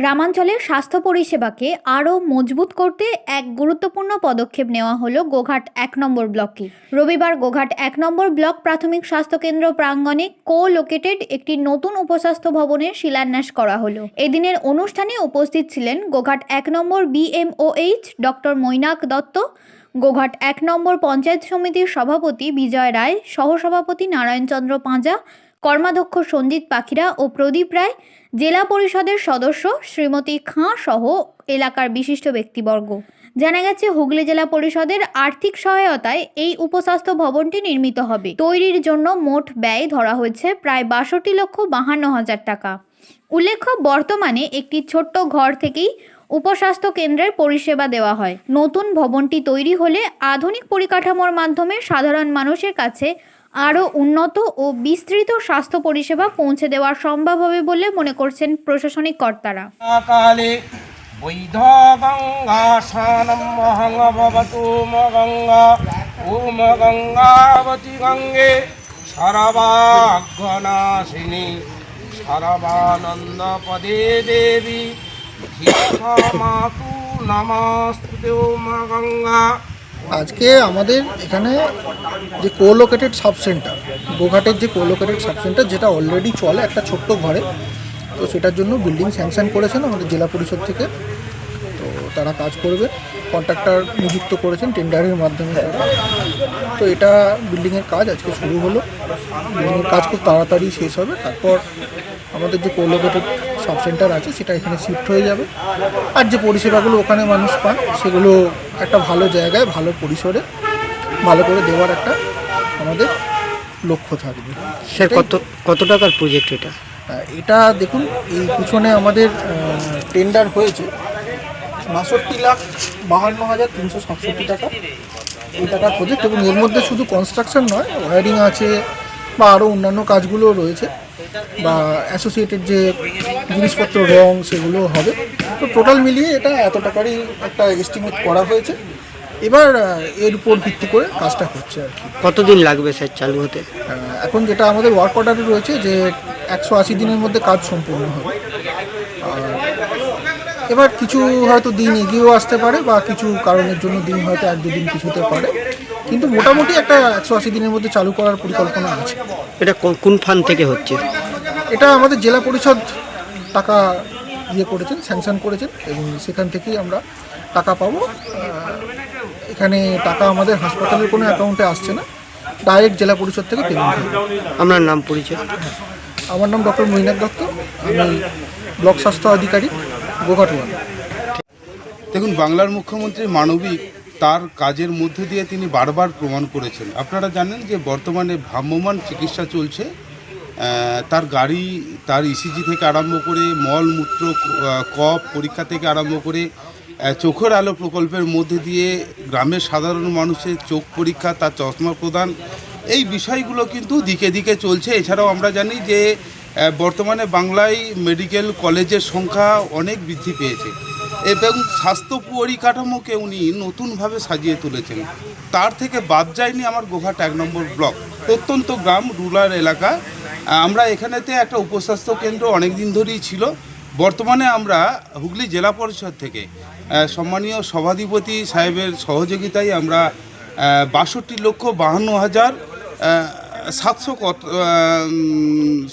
গ্রামাঞ্চলের স্বাস্থ্য পরিষেবাকে আরও মজবুত করতে এক গুরুত্বপূর্ণ পদক্ষেপ নেওয়া হলো গোঘাট এক নম্বর ব্লকে রবিবার গোঘাট এক নম্বর ব্লক প্রাথমিক স্বাস্থ্যকেন্দ্র প্রাঙ্গণে কো লোকেটেড একটি নতুন উপস্বাস্থ্য ভবনের শিলান্যাস করা হলো। এদিনের অনুষ্ঠানে উপস্থিত ছিলেন গোঘাট এক নম্বর বিএমওএইচ ডক্টর মৈনাক দত্ত, গোঘাট এক নম্বর পঞ্চায়েত সমিতির সভাপতি বিজয় রায়, সহসভাপতি নারায়ণচন্দ্র পাঁজা কর্মাধ্যক্ষ সঞ্জিত পাখিরা ও প্রদীপ রায়, জেলা পরিষদের সদস্য শ্রীমতী খাঁ সহ এলাকার বিশিষ্ট ব্যক্তিবর্গ। জানা গেছে, হুগলি জেলা পরিষদের আর্থিক সহায়তায় এই উপস্বাস্থ্য ভবনটি নির্মিত হবে। তৈরির জন্য মোট ব্যয় ধরা হয়েছে প্রায় বাষট্টি লক্ষ বাহান্ন হাজার টাকা। উল্লেখ্য, বর্তমানে একটি ছোট্ট ঘর থেকেই উপস্বাস্থ্য কেন্দ্রের পরিষেবা দেওয়া হয়। নতুন ভবনটি তৈরি হলে আধুনিক পরিকাঠামোর মাধ্যমে সাধারণ মানুষের কাছে আরও উন্নত ও বিস্তৃত স্বাস্থ্য পরিষেবা পৌঁছে দেওয়া সম্ভব হবে বলে মনে করছেন প্রশাসনিক কর্তারা। গঙ্গা দেবী মাতু গঙ্গা। আজকে আমাদের এখানে যে কোলোকেটেড সাব সেন্টার গোঘাটের যে কোলোকেটেড সাব সেন্টার যেটা অলরেডি চলে একটা ছোট্ট ঘরে, তো সেটার জন্য বিল্ডিং স্যাংশন করেছেন আমাদের জেলা পরিষদ থেকে। তো তারা কাজ করবে কন্ট্রাক্টর নিযুক্ত করেছেন টেন্ডারের মাধ্যমে। তো এটা বিল্ডিংয়ের কাজ আজকে শুরু হলো। বিল্ডিংয়ের কাজ খুব তাড়াতাড়ি শেষ হবে। তারপর আমাদের যে কোলোকেটেড সাব সেন্টার আছে সেটা এখানে শিফট হয়ে যাবে। আর যে পরিষেবাগুলো ওখানে মানুষ পান সেগুলো একটা ভালো জায়গায় ভালো পরিসরে ভালো করে দেওয়ার একটা আমাদের লক্ষ্য থাকবে। স্যার কত কত টাকার প্রজেক্ট এটা? এটা দেখুন এই পিছনে আমাদের টেন্ডার হয়েছে বাষট্টি লাখ বাহান্ন হাজার তিনশো সাতষট্টি টাকা। এই টাকার প্রজেক্ট এবং এর মধ্যে শুধু কনস্ট্রাকশন নয় ওয়ারিং আছে বা আরও অন্যান্য কাজগুলো রয়েছে। বা অ্যাসোসিয়েটেড যে জিনিসপত্র রং সেগুলো হবে। তো টোটাল মিলিয়ে এটা এত টাকারই একটা এস্টিমেট করা হয়েছে। এবার এর উপর ভিত্তি করে কাজটা হচ্ছে আর কি। কতদিন লাগবে স্যার চালু হতে? এখন যেটা আমাদের ওয়ার্ক অর্ডারে রয়েছে যে একশো আশি দিনের মধ্যে কাজ সম্পূর্ণ হবে। এবার কিছু হয়তো দিন এগিয়েও আসতে পারে বা কিছু কারণের জন্য দিন হয়তো এক দুদিন কিছুতে পারে। কিন্তু মোটামুটি একটা একশো আশি দিনের মধ্যে চালু করার পরিকল্পনা আছে। এটা কোন- কোন ফান্ড থেকে হচ্ছে? এটা আমাদের জেলা পরিষদ টাকা ইয়ে করেছেন স্যাংশন করেছেন এবং সেখান থেকেই আমরা টাকা পাবো। এখানে টাকা আমাদের হাসপাতালের কোনো অ্যাকাউন্টে আসছে না ডাইরেক্ট জেলা পরিষদ থেকে পেমেন্ট আপনার নাম পরিচয়? আমার নাম ডক্টর মৈনাক দত্ত আমি ব্লক স্বাস্থ্য আধিকারিক গোঘাট ওয়ান দেখুন বাংলার মুখ্যমন্ত্রী মানবিক তার কাজের মধ্যে দিয়ে তিনি বারবার প্রমাণ করেছেন। আপনারা জানেন যে বর্তমানে ভ্রাম্যমান চিকিৎসা চলছে তার গাড়ি তার ইসিজি থেকে আরম্ভ করে মল মূত্র আহ, কফ পরীক্ষা থেকে আরম্ভ করে চোখের আলো প্রকল্পের মধ্যে দিয়ে গ্রামের সাধারণ মানুষের চোখ পরীক্ষা তার চশমা প্রদান এই বিষয়গুলো কিন্তু দিকে দিকে চলছে। এছাড়াও আমরা জানি যে বর্তমানে বাংলায় মেডিকেল কলেজের সংখ্যা অনেক বৃদ্ধি পেয়েছে এবং স্বাস্থ্য পরিকাঠামোকে উনি নতুনভাবে সাজিয়ে তুলেছেন। তার থেকে বাদ যায়নি আমার গোঘাট এক নম্বর ব্লক। প্রত্যন্ত গ্রাম রুরাল এলাকা আমরা এখানেতে একটা উপস্বাস্থ্য কেন্দ্র অনেক দিন ধরেই ছিল। বর্তমানে আমরা হুগলি জেলা পরিষদ থেকে সম্মানীয় সভাধিপতি সাহেবের সহযোগিতায় আমরা বাষট্টি লক্ষ বাহান্ন হাজার সাতশো কত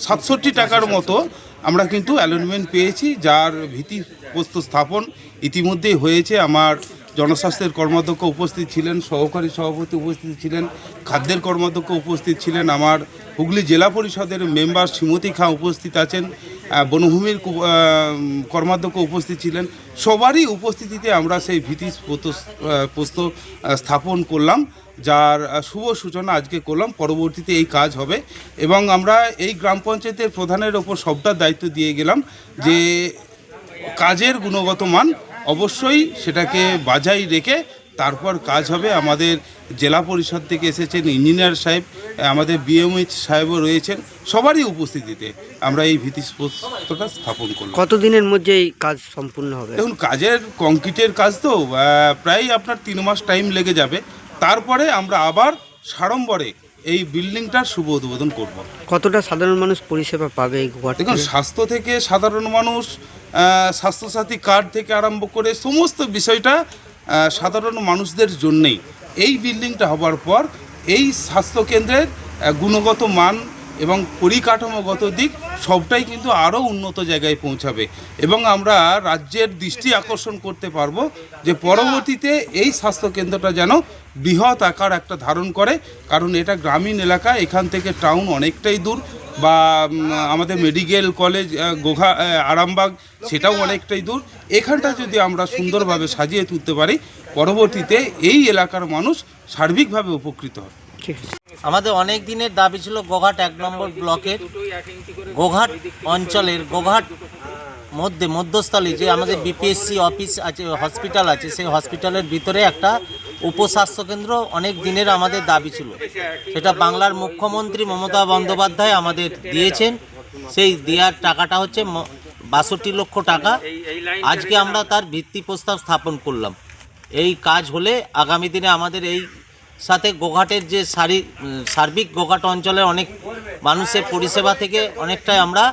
সাতষট্টি টাকার মতো আমরা কিন্তু অ্যালটমেন্ট পেয়েছি, যার ভিত্তি প্রস্তুত স্থাপন ইতিমধ্যেই হয়েছে আমার জনস্বাস্থ্যের কর্মাধ্যক্ষ উপস্থিত ছিলেন, সহকারী সভাপতি উপস্থিত ছিলেন, খাদ্যের কর্মাধ্যক্ষ উপস্থিত ছিলেন, আমার হুগলি জেলা পরিষদের মেম্বার শ্রীমতী খাঁ উপস্থিত আছেন বনভূমির কর্মাধ্যক্ষ উপস্থিত ছিলেন। সবারই উপস্থিতিতে আমরা সেই ভীতি প্রস্ত- স্থাপন করলাম, যার শুভ সূচনা আজকে করলাম, পরবর্তীতে এই কাজ হবে এবং আমরা এই গ্রাম পঞ্চায়েতের প্রধানের ওপর সবটা দায়িত্ব দিয়ে গেলাম যে কাজের গুণগত মান অবশ্যই সেটাকে বাজাই রেখে তারপর কাজ হবে আমাদের জেলা পরিষদ থেকে এসেছেন ইঞ্জিনিয়ার সাহেব আমাদের বিএমএইচ সাহেবও রয়েছেন সবারই উপস্থিতিতে আমরা এই ভিত্তিপ্রস্তরটা স্থাপন করলাম। কতদিনের মধ্যে এই কাজ সম্পূর্ণ হবে? দেখুন কাজের কংক্রিটের কাজ তো প্রায় আপনার তিন মাস টাইম লেগে যাবে। তারপরে আমরা আবার সাড়ম্বরে এই বিল্ডিংটার শুভ উদ্বোধন করব। কতটা সাধারণ মানুষ পরিষেবা পাবে এই দেখুন স্বাস্থ্য থেকে সাধারণ মানুষ স্বাস্থ্যসাথী কার্ড থেকে আরম্ভ করে সমস্ত বিষয়টা সাধারণ মানুষদের জন্যেই এই বিল্ডিংটা হবার পর এই স্বাস্থ্যকেন্দ্রের কেন্দ্রের গুণগত মান এবং পরিকাঠামোগত দিক সবটাই কিন্তু আরও উন্নত জায়গায় পৌঁছাবে। এবং আমরা রাজ্যের দৃষ্টি আকর্ষণ করতে পারব যে পরবর্তীতে এই স্বাস্থ্যকেন্দ্রটা যেন বৃহৎ আকার একটা ধারণ করে। কারণ এটা গ্রামীণ এলাকা, এখান থেকে টাউন অনেকটাই দূর বা আমাদের মেডিকেল কলেজ গোঘা আরামবাগ, সেটাও অনেকটাই দূর। এখানটা যদি আমরা সুন্দরভাবে সাজিয়ে তুলতে পারি, পরবর্তীতে এই এলাকার মানুষ সার্বিকভাবে উপকৃত হবে। আমাদের অনেক দিনের দাবি ছিল গোঘাট এক নম্বর ব্লকের গোঘাট অঞ্চলের গোঘাট মধ্যে মধ্যস্থলে যে আমাদের বিপিএসসি অফিস আছে হসপিটাল আছে, সেই হসপিটালের ভিতরে একটা উপস্বাস্থ্যকেন্দ্র অনেক দিনের আমাদের দাবি ছিল। সেটা বাংলার মুখ্যমন্ত্রী মমতা বন্দ্যোপাধ্যায় আমাদের দিয়েছেন। সেই দেওয়ার টাকাটা হচ্ছে বাষট্টি লক্ষ টাকা। আজকে আমরা তার ভিত্তি প্রস্তাব স্থাপন করলাম। এই কাজ হলে আগামী দিনে আমাদের এই সাথে গোঘাটের যে সারি সার্বিক গোঘাট অঞ্চলের অনেক মানুষের পরিষেবা থেকে অনেকটাই আমরা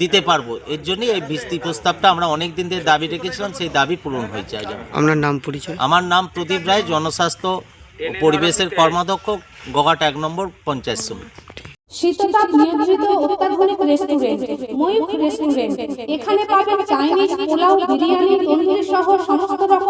দিতে পারব। এর জন্যই এই ভিত্তি প্রস্তাবটা আমরা অনেক দিন ধরে দাবি রেখেছিলাম সেই দাবি পূরণ হয়েছে আজ আমার। আপনার নাম পরিচয়? আমার নাম প্রদীপ রায় জনস্বাস্থ্য ও পরিবেশের কর্মাধ্যক্ষ গোঘাট এক নম্বর পঞ্চায়েত সমিতি। শীততাপ নিয়ন্ত্রিত অত্যাধুনিক রেস্টুরেন্ট ময়ূখ রেস্টুরেন্ট এখানে পাবেন চাইনিজ পোলাও বিরিয়ানি তন্দুরি সহ সমস্ত রকম